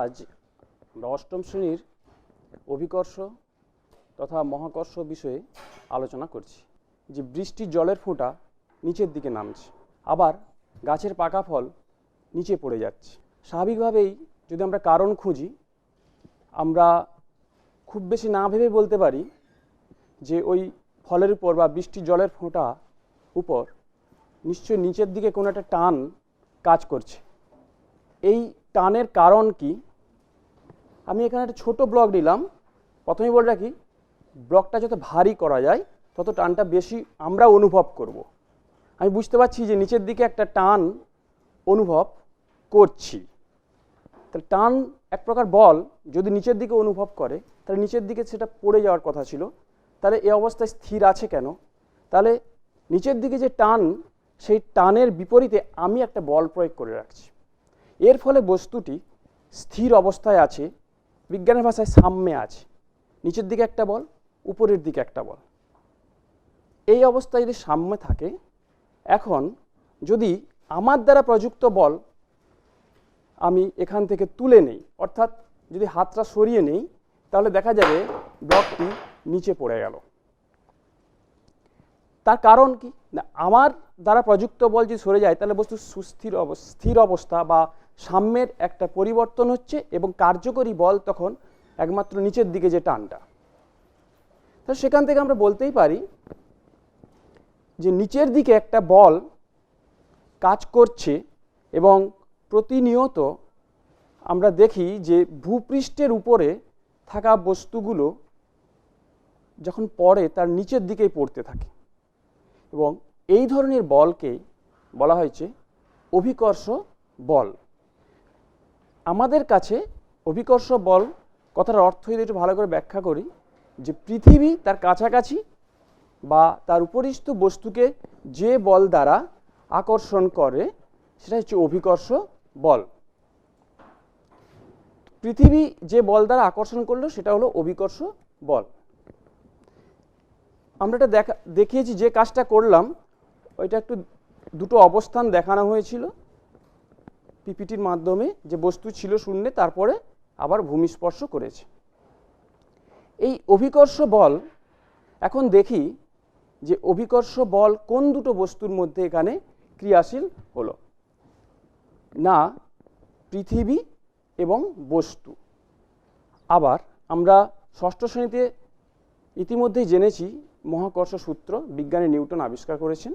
আজ আমরা অষ্টম শ্রেণির অভিকর্ষ তথা মহাকর্ষ বিষয়ে আলোচনা করছি, যে বৃষ্টির জলের ফোঁটা নিচের দিকে নামছে, আবার গাছের পাকা ফল নিচে পড়ে যাচ্ছে। স্বাভাবিকভাবেই যদি আমরা কারণ খুঁজি, আমরা খুব বেশি না ভেবে বলতে পারি যে ওই ফলের উপর বা বৃষ্টির জলের ফোঁটা উপর নিশ্চয়ই নিচের দিকে কোনো একটা টান কাজ করছে। এই টানের কারণ কি? আমি এখানে একটা ছোট ব্লক নিলাম। প্রথমেই বলে রাখি ব্লকটা যত ভারী করা যায়, তত টানটা বেশি আমরা অনুভব করব। আমি বুঝতে পারছি যে নিচের দিকে একটা টান অনুভব করছি। তাহলে টান এক প্রকার বল, যদি নিচের দিকে অনুভব করে, তাহলে নিচের দিকে সেটা পড়ে যাওয়ার কথা ছিল। তাহলে এ অবস্থায় স্থির আছে কেন? তাহলে নিচের দিকে যে টান, সেই টানের বিপরীতে আমি একটা বল প্রয়োগ করে রাখছি। এর ফলে বস্তুটি স্থির অবস্থায় আছে, বিজ্ঞানের ভাষায় সাম্যে আছে। নিচের দিকে একটা বল, উপরের দিকে একটা বল। এই অবস্থায় যদি সাম্যে থাকে, এখন যদি আমার দ্বারা প্রযুক্ত বল আমি এখান থেকে তুলে নেই, অর্থাৎ যদি হাতটা সরিয়ে নেই, তাহলে দেখা যাবে ব্লকটি নিচে পড়ে গেল। তার কারণ কি? না, আমার দ্বারা প্রযুক্ত বল যদি সরে যায়, তাহলে বস্তু সুস্থির অবস্থা স্থির অবস্থা বা সাম্যের একটা পরিবর্তন হচ্ছে এবং কার্যকরী বল তখন একমাত্র নিচের দিকে যে টানটা। তো সেখান থেকে আমরা বলতেই পারি যে নিচের দিকে একটা বল কাজ করছে এবং প্রতিনিয়ত আমরা দেখি যে ভূপৃষ্ঠের উপরে থাকা বস্তুগুলো যখন পড়ে তার নিচের দিকেই পড়তে থাকে এবং এই ধরনের বলকে বলা হয়েছে অভিকর্ষ বল। আমাদের কাছে অভিকর্ষ বল কথার অর্থ যদি একটু ভালো করে ব্যাখ্যা করি, যে পৃথিবী তার কাছাকাছি বা তার উপরিস্থ বস্তুকে যে বল দ্বারা আকর্ষণ করে, সেটা হচ্ছে অভিকর্ষ বল। পৃথিবী যে বল দ্বারা আকর্ষণ করল, সেটা হলো অভিকর্ষ বল। আমরা এটা দেখা, দেখিয়েছি যে কাজটা করলাম, ওইটা একটু দুটো অবস্থান দেখানো হয়েছিল। পিপিটির মাধ্যমে যে বস্তু ছিল শূন্যে, তারপরে আবার ভূমিস্পর্শ করেছে। এই অভিকর্ষ বল, এখন দেখি যে অভিকর্ষ বল কোন দুটো বস্তুর মধ্যে এখানে ক্রিয়াশীল হলো। না, পৃথিবী এবং বস্তু। আবার আমরা ষষ্ঠ শ্রেণীতে ইতিমধ্যেই জেনেছি, মহাকর্ষ সূত্র বিজ্ঞানী নিউটন আবিষ্কার করেছেন।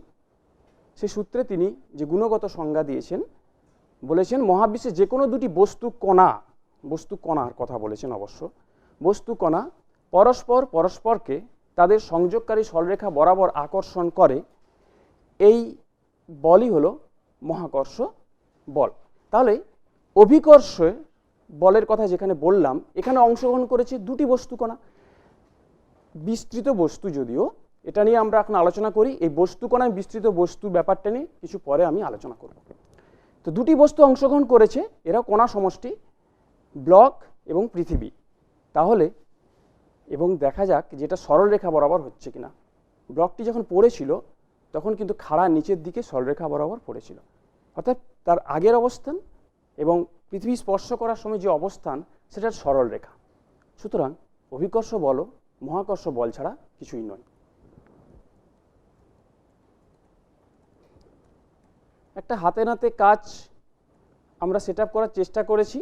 সেই সূত্রে তিনি যে গুণগত সংজ্ঞা দিয়েছেন বলেছেন, মহাবিশ্বে যে কোনো দুটি বস্তু কণা, বস্তু কণার কথা বলেছেন অবশ্য, বস্তু কণা পরস্পর পরস্পরকে তাদের সংযোগকারী সরলরেখা বরাবর আকর্ষণ করে, এই বলই হলো মহাকর্ষ বল। তাহলে অভিকর্ষ বলের কথা যেখানে বললাম, এখানে অংশগ্রহণ করেছে দুটি বস্তু কণা। বিস্তৃত বস্তু যদিও, এটা নিয়ে আমরা এখন আলোচনা করি, এই বস্তু কণায় বিস্তৃত বস্তুর ব্যাপারটা নিয়ে কিছু পরে আমি আলোচনা করব। তো দুটি বস্তু অংশগ্রহণ করেছে, এরা কণা সমষ্টি, ব্লক এবং পৃথিবী। তাহলে, এবং দেখা যাক যেটা সরলরেখা বরাবর হচ্ছে কিনা। ব্লকটি যখন পড়েছিল, তখন কিন্তু খাড়া নিচের দিকে সরলরেখা বরাবর পড়েছিল। অর্থাৎ তার আগের অবস্থান এবং পৃথিবী স্পর্শ করার সময় যে অবস্থান, সেটার সরলরেখা। সুতরাং অভিকর্ষ বল মহাকর্ষ বল ছাড়া কিছুই নয়। একটা হাতে নাতে কাজ আমরা সেট করার চেষ্টা করেছি।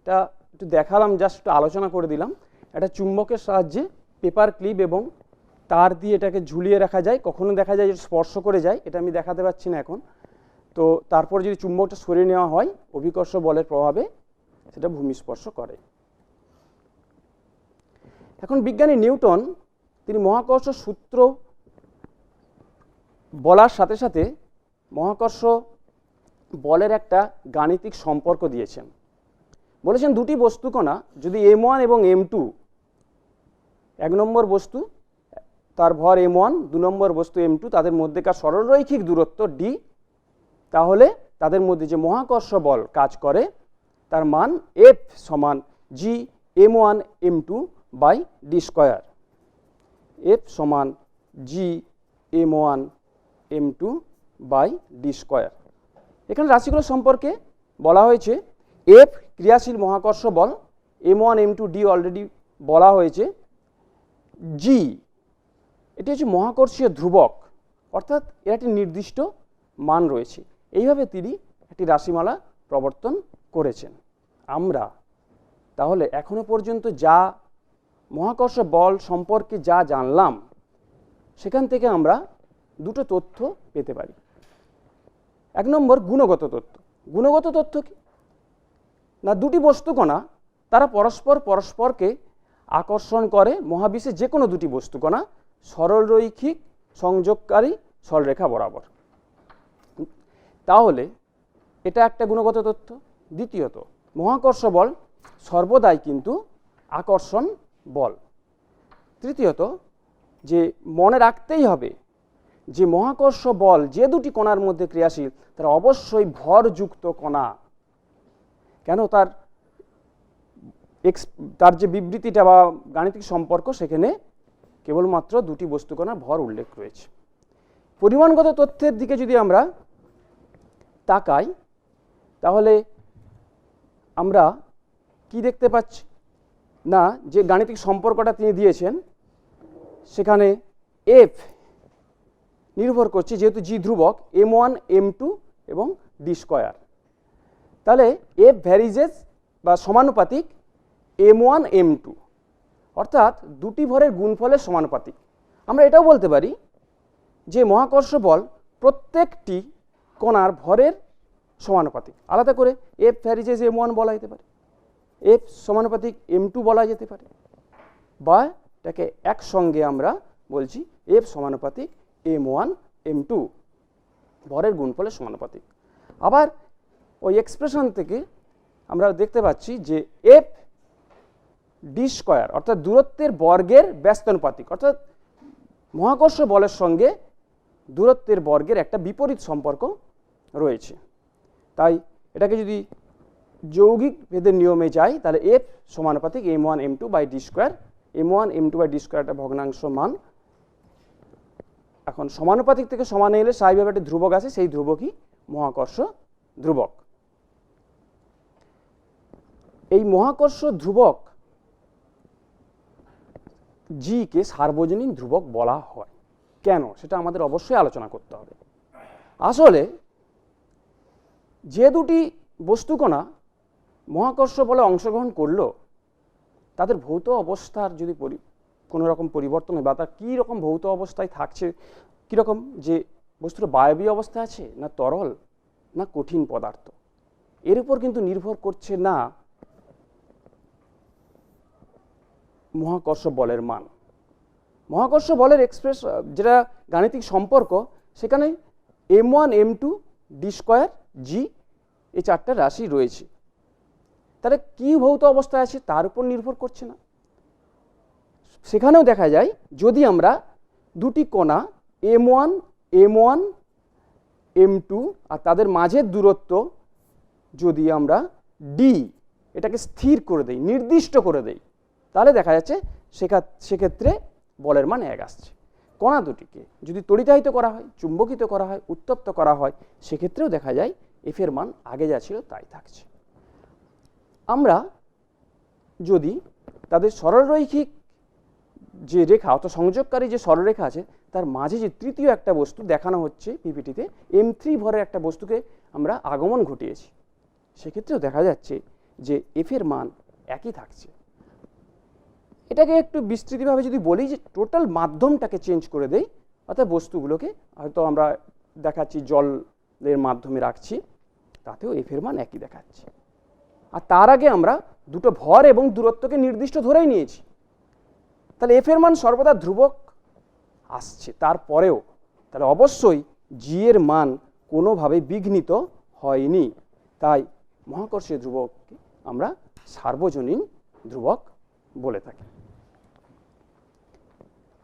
এটা একটু দেখালাম, জাস্ট একটু আলোচনা করে দিলাম। একটা চুম্বকের সাহায্যে পেপার ক্লিপ এবং তার দিয়ে এটাকে ঝুলিয়ে রাখা যায়। কখনো দেখা যায় যে স্পর্শ করে যায়, এটা আমি দেখাতে পারছি না এখন। তো তারপর যদি চুম্বকটা সরিয়ে নেওয়া হয়, অভিকর্ষ বলের প্রভাবে সেটা ভূমিস্পর্শ করে। এখন বিজ্ঞানী নিউটন, তিনি মহাকর্ষ সূত্র বলার সাথে সাথে মহাকর্ষ বলের একটা গাণিতিক সম্পর্ক দিয়েছেন। বলেছেন দুটি বস্তু কণা যদি এম ওয়ান এবং এম টু এক নম্বর বস্তু, তার ভর এম ওয়ান দু নম্বর বস্তু এম টু তাদের মধ্যেকার সরলরৈখিক দূরত্ব ডি তাহলে তাদের মধ্যে যে মহাকর্ষ বল কাজ করে, তার মান এফ সমান G M one M two by D square F সমান G M one M two by D square এখানে রাশিগুলো সম্পর্কে বলা হয়েছে এফ ক্রিয়াশীল মহাকর্ষ বল M one M two D already বলা হয়েছে জি এটি হচ্ছে মহাকর্ষীয় ধ্রুবক, অর্থাৎ এর একটি নির্দিষ্ট মান রয়েছে। এইভাবে তিনি একটি রাশিমালা প্রবর্তন করেছেন। আমরা তাহলে এখনও পর্যন্ত যা মহাকর্ষ বল সম্পর্কে যা জানলাম, সেখান থেকে আমরা দুটো তথ্য পেতে পারি। এক নম্বর গুণগত তথ্য গুণগত তথ্য কি? না, দুটি বস্তুকণা তারা পরস্পর পরস্পরকে আকর্ষণ করে, মহাবিশ্বে যে কোনো দুটি বস্তুকণা সরলরৈখিক সংযোগকারী, সরলরেখা বরাবর। তাহলে, এটা একটা গুণগত তথ্য দ্বিতীয়ত, মহাকর্ষ বল সর্বদাই কিন্তু আকর্ষণ বল। তৃতীয়ত, যে মনে রাখতেই হবে যে মহাকর্ষ বল যে দুটি কণার মধ্যে ক্রিয়াশীল, তারা অবশ্যই ভরযুক্ত কণা। কেন তার এক্স, তার যে বিবৃতিটা বা গাণিতিক সম্পর্ক, সেখানে কেবলমাত্র দুটি বস্তুকণার ভর উল্লেখ রয়েছে। পরিমাণগত তথ্যের দিকে যদি আমরা তাকাই, তাহলে আমরা কি দেখতে পাচ্ছি? না, যে গাণিতিক সম্পর্কটা তিনি দিয়েছেন, সেখানে এফ নির্ভর করছে যেহেতু জি ধ্রুবক এম ওয়ান এম টু এবং ডি স্কোয়ার তাহলে এফ ভ্যারিজেস বা সমানুপাতিক এম ওয়ান এম টু অর্থাৎ দুটি ভরের গুণফলের সমানুপাতিক। আমরা এটাও বলতে পারি যে মহাকর্ষ বল প্রত্যেকটি কণার ভরের সমানুপাতিক। আলাদা করে এফ ভ্যারিজেস এম ওয়ান বলা যেতে পারে। এফ সমানুপাতিক এম টু বলা যেতে পারে। বা এটাকে একসঙ্গে আমরা বলছি এফ সমানুপাতিক এম ওয়ান এম টু ভরের গুণফলের সমানুপাতিক। আবার ওই এক্সপ্রেশন থেকে আমরা দেখতে পাচ্ছি যে এফ ডি স্কোয়ার অর্থাৎ দূরত্বের বর্গের ব্যস্তানুপাতিক, অর্থাৎ মহাকর্ষ বলের সঙ্গে দূরত্বের বর্গের একটা বিপরীত সম্পর্ক রয়েছে। তাই এটাকে যদি যৌগিক ভেদের নিয়মে যাই তাহলে এফ সমানুপাতিক M one M two by D square M one M two by D square একটা ভগ্নাংশ মান এখন সমানুপাতিক থেকে সমানে এলে স্বাভাবিকভাবে একটা ধ্রুবক আছে, সেই ধ্রুবকই মহাকর্ষ ধ্রুবক। এই মহাকর্ষ ধ্রুবক জি কে সার্বজনীন ধ্রুবক বলা হয়। কেন? সেটা আমাদের অবশ্যই আলোচনা করতে হবে। আসলে যে দুটি বস্তুকণা মহাকর্ষ বলে অংশগ্রহণ করল, তাদের ভৌত অবস্থার যদি কোনো রকম পরিবর্তন হয় বা তার কী রকম ভৌত অবস্থায় থাকছে কীরকম যে বস্তুটা বায়বীয় অবস্থায় আছে না তরল না কঠিন পদার্থ। এর উপর কিন্তু নির্ভর করছে না মহাকর্ষ বলের মান। মহাকর্ষ বলের এক্সপ্রেস যেটা গাণিতিক সম্পর্ক, সেখানে M one M two D square G এই চারটা রাশি রয়েছে। তাহলে কী ভৌত অবস্থায় আছে তার উপর নির্ভর করছে না। সেখানেও দেখা যায়, যদি আমরা দুটি কণা M one M one, M two আর তাদের মাঝের দূরত্ব যদি আমরা ডি এটাকে স্থির করে দেই, নির্দিষ্ট করে দেই, তাহলে দেখা যাচ্ছে সেক্ষেত্রে বলের মান এক আসছে। কণা দুটিকে যদি তড়িতায়িত করা হয়, চুম্বকিত করা হয়, উত্তপ্ত করা হয়, সেক্ষেত্রেও দেখা যায় এফের মান আগে যা ছিল তাই থাকছে। আমরা যদি তাদের সরলরৈখিক যে রেখা, অর্থাৎ সংযোগকারী যে সরলরেখা আছে, তার মাঝে যে তৃতীয় একটা বস্তু দেখানো হচ্ছে পিপিটিতে এম থ্রি ভরের একটা বস্তুকে আমরা আগমন ঘটিয়েছি। সেক্ষেত্রেও দেখা যাচ্ছে যে এফের মান একই থাকছে। এটাকে একটু বিস্তৃতভাবে যদি বলি যে টোটাল মাধ্যমটাকে চেঞ্জ করে দেই, অর্থাৎ বস্তুগুলোকে, হয়তো আমরা দেখাচ্ছি জলের মাধ্যমে রাখছি, তাতেও এফের মান একই দেখাচ্ছে। আর তার আগে আমরা দুটো ভর এবং দূরত্বকে নির্দিষ্ট ধরেই নিয়েছি। তাহলে এফের মান সর্বদা ধ্রুবক আসছে। তারপরেও তাহলে অবশ্যই জি এর মান কোনোভাবে বিঘ্নিত হয়নি। তাই মহাকর্ষীয় ধ্রুবককে আমরা সার্বজনীন ধ্রুবক বলে থাকি।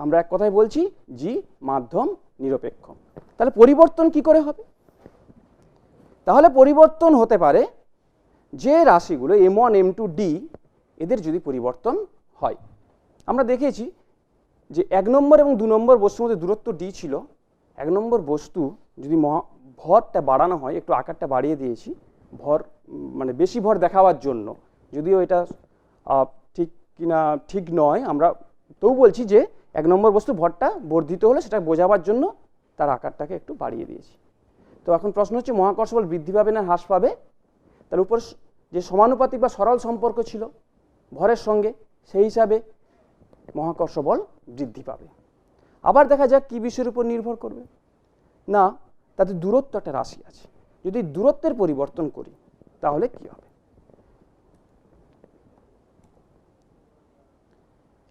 আমরা এক কথায় বলছি জি মাধ্যম নিরপেক্ষ। তাহলে পরিবর্তন কি করে হবে? তাহলে পরিবর্তন হতে পারে যে রাশিগুলো M one M two D এদের যদি পরিবর্তন হয়। আমরা দেখেছি যে এক নম্বর এবং দু নম্বর বস্তুর মধ্যে দূরত্ব ডি ছিল। এক নম্বর বস্তু যদি মহা ভরটা বাড়ানো হয়, একটু আকারটা বাড়িয়ে দিয়েছি, ভর মানে বেশি ভর দেখাবার জন্য, যদিও এটা ঠিক কিনা ঠিক নয়, আমরা তবু বলছি যে এক নম্বর বস্তু ভরটা বর্ধিত হলে সেটা বোঝাবার জন্য তার আকারটাকে একটু বাড়িয়ে দিয়েছি। তো এখন প্রশ্ন হচ্ছে, মহাকর্ষ বল বৃদ্ধি পাবে না হ্রাস পাবে? তার উপর যে সমানুপাতিক বা সরল সম্পর্ক ছিল ভরের সঙ্গে, সেই হিসাবে মহাকর্ষ বল বৃদ্ধি পাবে। আবার দেখা যাক কী বিষয়ের উপর নির্ভর করবে। না, তাতে দূরত্ব একটা রাশি আছে। যদি দূরত্বের পরিবর্তন করি, তাহলে কি হবে?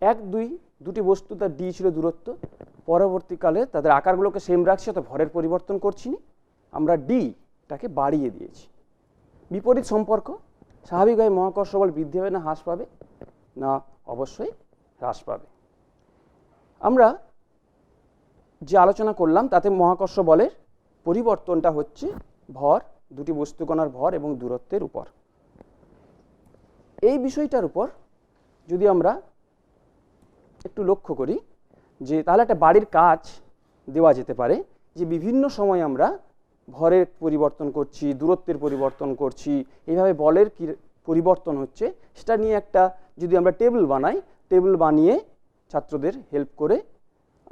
এক, দুই, দুটি বস্তু তার ডি ছিল দূরত্ব। পরবর্তীকালে তাদের আকারগুলোকে সেম রাখছি অত ভরের পরিবর্তন করছি না। আমরা ডিটাকে বাড়িয়ে দিয়েছি। বিপরীত সম্পর্ক স্বাভাবিকভাবে মহাকর্ষ বল বৃদ্ধি হবে না, হ্রাস পাবে? না, অবশ্যই হ্রাস পাবে। আমরা যে আলোচনা করলাম, তাতে মহাকর্ষ বলের পরিবর্তনটা হচ্ছে ভর, দুটি বস্তুকণার ভর এবং দূরত্বের উপর। এই বিষয়টার উপর যদি আমরা একটু লক্ষ্য করি, যে তাহলে একটা বাড়ির কাজ দেওয়া যেতে পারে, যে বিভিন্ন সময় আমরা ভরের পরিবর্তন করছি, দূরত্বের পরিবর্তন করছি, এইভাবে বলের কি পরিবর্তন হচ্ছে, সেটা নিয়ে একটা যদি আমরা টেবিল বানাই টেবিল বানিয়ে ছাত্রদের হেল্প করে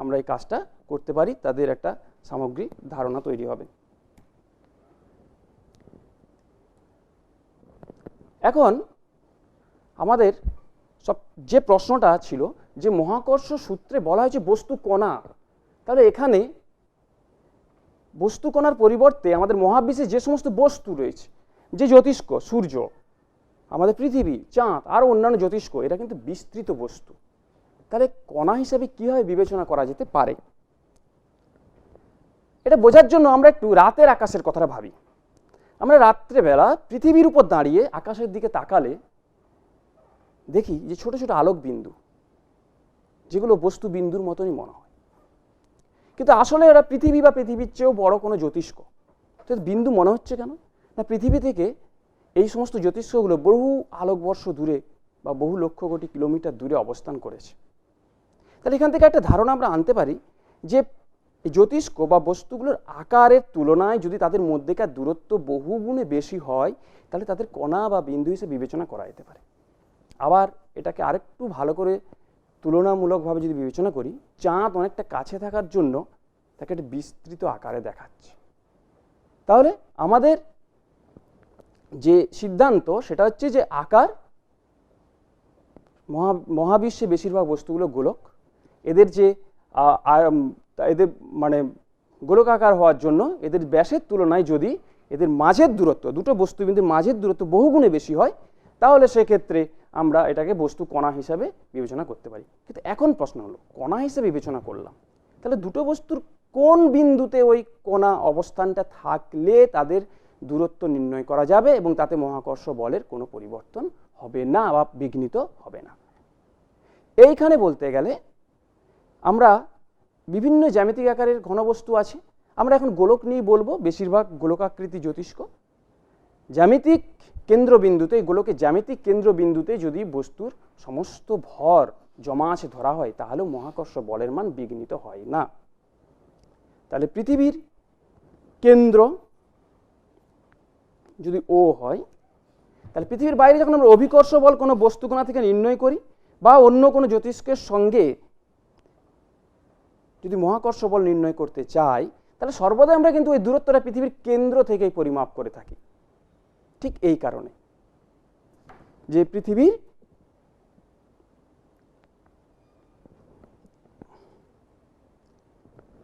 আমরা এই কাজটা করতে পারি, তাদের একটা সামগ্রিক ধারণা তৈরি হবে। এখন আমাদের সব যে প্রশ্নটা ছিল যে মহাকর্ষ সূত্রে বলা হয়েছে বস্তু কণা, তাহলে এখানে বস্তু কণার পরিবর্তে আমাদের মহাবিশ্বে যে সমস্ত বস্তু রয়েছে, যে জ্যোতিষ্ক, সূর্য আমাদের পৃথিবী, চাঁদ, আর অন্যান্য জ্যোতিষ্ক এটা কিন্তু বিস্তৃত বস্তু। তাহলে কণা হিসাবে কীভাবে বিবেচনা করা যেতে পারে? এটা বোঝার জন্য আমরা একটু রাতের আকাশের কথাটা ভাবি। আমরা রাত্রেবেলা পৃথিবীর উপর দাঁড়িয়ে আকাশের দিকে তাকালে দেখি যে ছোট ছোট আলোক বিন্দু যেগুলো বস্তু বিন্দুর মতনই মনে হয়। কিন্তু আসলে এরা পৃথিবী বা পৃথিবীর চেয়েও বড় কোনো জ্যোতিষ্ক। তো বিন্দু মনে হচ্ছে কেন? না পৃথিবী থেকে এই সমস্ত জ্যোতিষ্কগুলো বহু আলোকবর্ষ দূরে বা বহু লক্ষ কোটি কিলোমিটার দূরে অবস্থান করেছে। তাহলে এখান থেকে একটা ধারণা আমরা আনতে পারি যে জ্যোতিষ্ক বা বস্তুগুলোর আকারের তুলনায় যদি তাদের মধ্যেকার দূরত্ব বহুগুণে বেশি হয়, তাহলে তাদের কণা বা বিন্দু হিসেবে বিবেচনা করা যেতে পারে। আবার এটাকে আরেকটু ভালো করে তুলনামূলকভাবে যদি বিবেচনা করি, চাঁদ অনেকটা কাছে থাকার জন্য তাকে একটা বিস্তৃত আকারে দেখাচ্ছে। তাহলে আমাদের যে সিদ্ধান্ত সেটা হচ্ছে যে আকার, মহা, মহাবিশ্বে বেশিরভাগ বস্তুগুলো গোলক। এদের যে এদের মানে গোলকাকার হওয়ার জন্য এদের ব্যাসের তুলনায় যদি এদের মাঝের দূরত্ব, দুটো বস্তু বস্তুবিন্দুর মাঝের দূরত্ব বহুগুণে বেশি হয়, তাহলে সেক্ষেত্রে আমরা এটাকে বস্তু কণা হিসাবে বিবেচনা করতে পারি। কিন্তু এখন প্রশ্ন হলো, কণা হিসেবে বিবেচনা করলাম, তাহলে দুটো বস্তুর কোন বিন্দুতে ওই কণা অবস্থানটা থাকলে তাদের দূরত্ব নির্ণয় করা যাবে এবং তাতে মহাকর্ষ বলের কোনো পরিবর্তন হবে না বা বিঘ্নিত হবে না। এইখানে বলতে গেলে আমরা বিভিন্ন জ্যামিতিক আকারের ঘনবস্তু আছে। আমরা এখন গোলক নিয়ে বলব, বেশিরভাগ গোলকাকৃতি জ্যোতিষ্ক জ্যামিতিক কেন্দ্রবিন্দুতে এই গোলকের জ্যামিতিক কেন্দ্রবিন্দুতে যদি বস্তুর সমস্ত ভর জমা আছে ধরা হয় তাহলে মহাকর্ষ বলের মান বিঘ্নিত হয় না। তাহলে পৃথিবীর কেন্দ্র যদি ও হয়, তাহলে পৃথিবীর বাইরে যখন আমরা অভিকর্ষ বল কোনো বস্তুকণা থেকে নির্ণয় করি বা অন্য কোনো জ্যোতিষ্কের সঙ্গে যদি মহাকর্ষ বল নির্ণয় করতে চাই, তাহলে সর্বদা আমরা কিন্তু ওই দূরত্বটা পৃথিবীর কেন্দ্র থেকেই পরিমাপ করে থাকি। ঠিক এই কারণে যে পৃথিবীর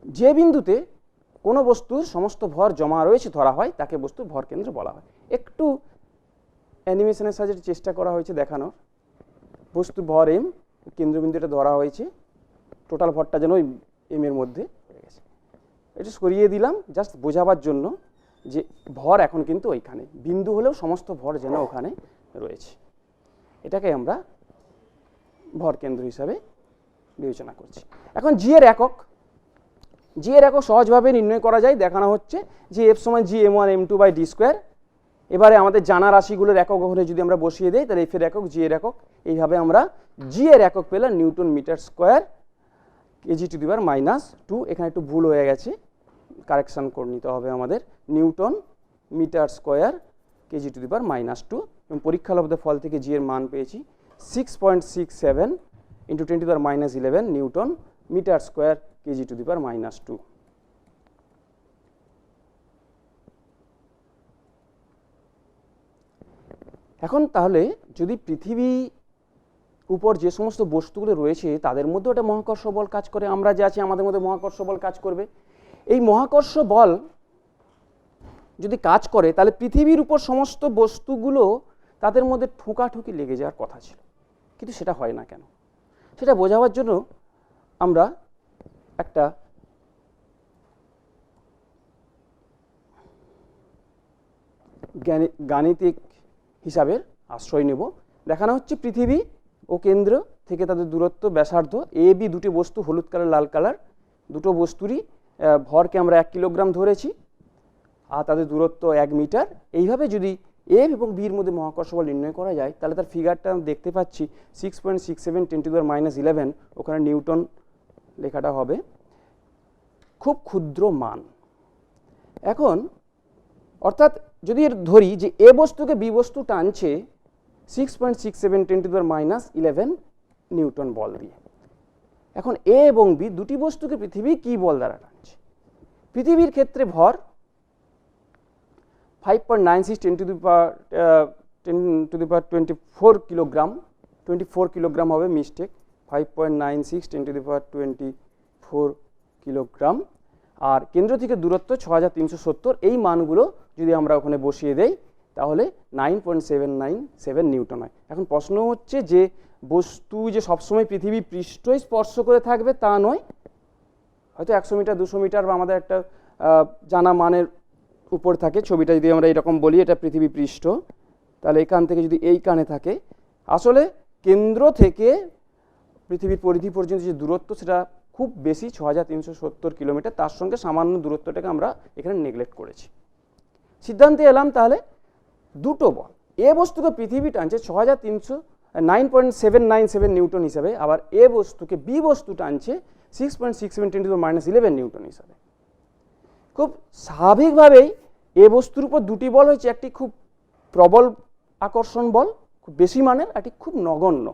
যে বিন্দুতে কোনো বস্তুর সমস্ত ভর জমা রয়েছে, ধরা হয়, তাকে বস্তুর ভর কেন্দ্র বলা হয়। একটু অ্যানিমেশনের সাহায্যে চেষ্টা করা হয়েছে দেখানোর বস্তু ভর এম কেন্দ্রবিন্দুটা ধরা হয়েছে টোটাল ভরটা যেন ওই এম এর মধ্যে হয়ে গেছে। এটা সরিয়ে দিলাম জাস্ট বোঝাবার জন্য যে ভর এখন কিন্তু ওইখানে, বিন্দু হলেও সমস্ত ভর যেন ওখানে রয়েছে। এটাকে আমরা ভর কেন্দ্র হিসাবে বিবেচনা করছি। এখন জি এর একক জি এর একক সহজভাবে নির্ণয় করা যায়। দেখানো হচ্ছে যে এফ সমান G M one M two by D square এবারে আমাদের জানা রাশিগুলোর একক হলে যদি আমরা বসিয়ে দিই, তাহলে এফ এর একক জি এর একক। এইভাবে আমরা জি এর একক পেলাম newton metre square KG to the power minus two এখানে একটু ভুল হয়ে গেছে। কারেকশান করে নিতে হবে আমাদের। Newton metre square KG to the power minus two এবং পরীক্ষা লব্ধ ফল থেকে জি এর মান পেয়েছি six point six seven into ten to the power minus eleven newton metre square KG to the power minus two এখন তাহলে যদি পৃথিবী উপর যে সমস্ত বস্তুগুলো রয়েছে, তাদের মধ্যে একটা মহাকর্ষ বল কাজ করে, আমরা যে আছি, আমাদের মধ্যে মহাকর্ষ বল কাজ করবে। এই মহাকর্ষ বল যদি কাজ করে, তাহলে পৃথিবীর উপর সমস্ত বস্তুগুলো তাদের মধ্যে ঠোকাঠুকি লেগে যাওয়ার কথা ছিল। কিন্তু সেটা হয় না কেন? সেটা বোঝাবার জন্য আমরা একটা গাণিতিক হিসাবের আশ্রয় নেব। দেখানো হচ্ছে পৃথিবী ও কেন্দ্র থেকে তাদের দূরত্ব, ব্যাসার্ধ। এ, বি দুটি বস্তু, হলুদ কালার, লাল কালার। দুটো বস্তুরই ভরকে আমরা এক কিলোগ্রাম ধরেছি। আর তাদের দূরত্ব এক মিটার। এইভাবে যদি এ এবং বির মধ্যে মহাকর্ষ বল নির্ণয় করা যায়, তাহলে তার ফিগারটা দেখতে পাচ্ছি six point six seven ten to minus eleven ওখানে নিউটন লেখাটা হবে, খুব ক্ষুদ্র মান। এখন, অর্থাৎ যদি এর ধরি যে এ বস্তুকে বি বস্তু টানছে six point six seven ten to minus eleven newton বল দিয়ে। এখন এ এবং বি দুটি বস্তুকে পৃথিবী কি বল দ্বারা টানছে? পৃথিবীর ক্ষেত্রে ভর five point nine six ten to the power ten to the power twenty four kilogram twenty four kilogram হবে mistake five point nine six ten to the power twenty four kilogram আর কেন্দ্র থেকে দূরত্ব ছ এই মানগুলো যদি আমরা ওখানে বসিয়ে দেই, তাহলে nine point seven nine seven newton হয়। এখন প্রশ্ন হচ্ছে যে, বস্তু যে সবসময় পৃথিবী পৃষ্ঠই স্পর্শ করে থাকবে তা নয়। হয়তো একশো মিটার, দুশো মিটার বা আমাদের একটা জানা মানের উপর থাকে। ছবিটা যদি আমরা এরকম বলি, এটা পৃথিবী পৃষ্ঠ। তাহলে এখান থেকে যদি এই কানে থাকে, আসলে কেন্দ্র থেকে পৃথিবীর পরিধি পর্যন্ত যে দূরত্ব, সেটা খুব বেশি ছ হাজার তিনশো সত্তর কিলোমিটার, তার সঙ্গে সামান্য দূরত্বটাকে আমরা এখানে নেগলেক্ট করেছি। সিদ্ধান্তে এলাম তাহলে দুটো বল। এ বস্তুকে পৃথিবী টানছে ছ হাজার তিনশো nine point seven nine seven newton হিসাবে, আবার এ বস্তুকে বি বস্তু টানছে six point six seven ten to minus eleven newton হিসাবে। খুব স্বাভাবিকভাবেই এ বস্তুর উপর দুটি বল হয়েছে, একটি খুব প্রবল আকর্ষণ বল, খুব বেশি মানের, একটি খুব নগণ্য।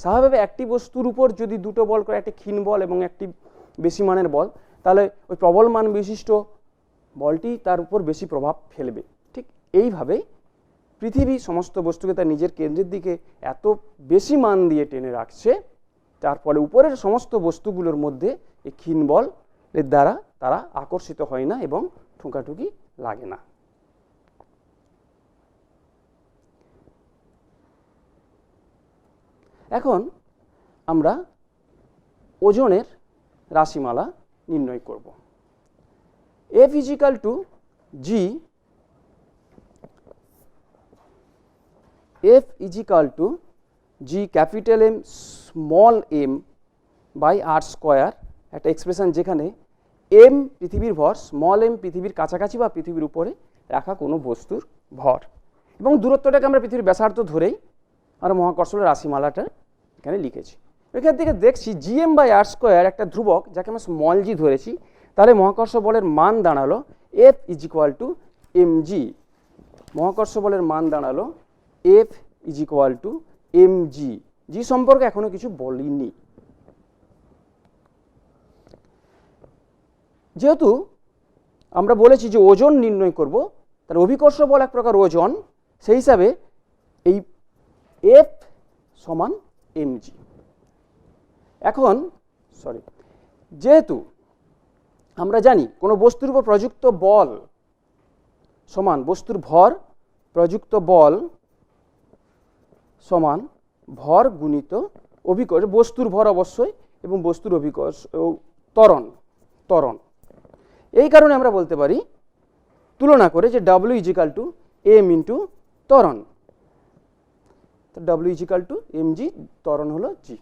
স্বাভাবিকভাবে একটি বস্তুর উপর যদি দুটো বল করে, একটি ক্ষীণ বল এবং একটি বেশি মানের বল, তাহলে ওই প্রবল মান বিশিষ্ট বলটি তার উপর বেশি প্রভাব ফেলবে। ঠিক এইভাবেই পৃথিবী সমস্ত বস্তুকে তার নিজের কেন্দ্রের দিকে এত বেশি মান দিয়ে টেনে রাখছে, তার ফলে উপরের সমস্ত বস্তুগুলোর মধ্যে এই ক্ষীণ বলের দ্বারা তারা আকর্ষিত হয় না এবং ঠুকাঠুকি লাগে না। এখন আমরা ওজনের রাশিমালা নির্ণয় করব। F equal to G F equal to G capital M small M by R square একটা এক্সপ্রেশন যেখানে এম পৃথিবীর ভর স্মল এম পৃথিবীর কাছাকাছি বা পৃথিবীর উপরে রাখা কোনো বস্তুর ভর। এবং দূরত্বটাকে আমরা পৃথিবীর ব্যাসার্ধ ধরেই আমরা মহাকর্ষণের রাশিমালাটা এখানে লিখেছি। এখান থেকে দেখছি জিএম বাই আর স্কোয়ার একটা ধ্রুবক যাকে আমরা স্মল জি ধরেছি, তাহলে মহাকর্ষ বলের মান দাঁড়াল F is equal to M G মহাকর্ষ বলের মান দাঁড়াল F is equal to M G G সম্পর্কে এখনও কিছু বলিনি। যেহেতু আমরা বলেছি যে ওজন নির্ণয় করব তার অভিকর্ষ বল এক প্রকার ওজন, সেই হিসাবে এই এফ সমান এমজি এখন সরি যেহেতু আমরা জানি কোনো বস্তুর উপর প্রযুক্ত বল সমান বস্তুর ভর প্রযুক্ত বল সমান ভর গুণিত অভিকর্ষ, বস্তুর ভর অবশ্যই এবং বস্তুর অভিকর্ষ ত্বরণ ত্বরণ। এই কারণে আমরা বলতে পারি, তুলনা করে যে W equal to M into ত্বরণ। তো W equal to M G ত্বরণ হলো জি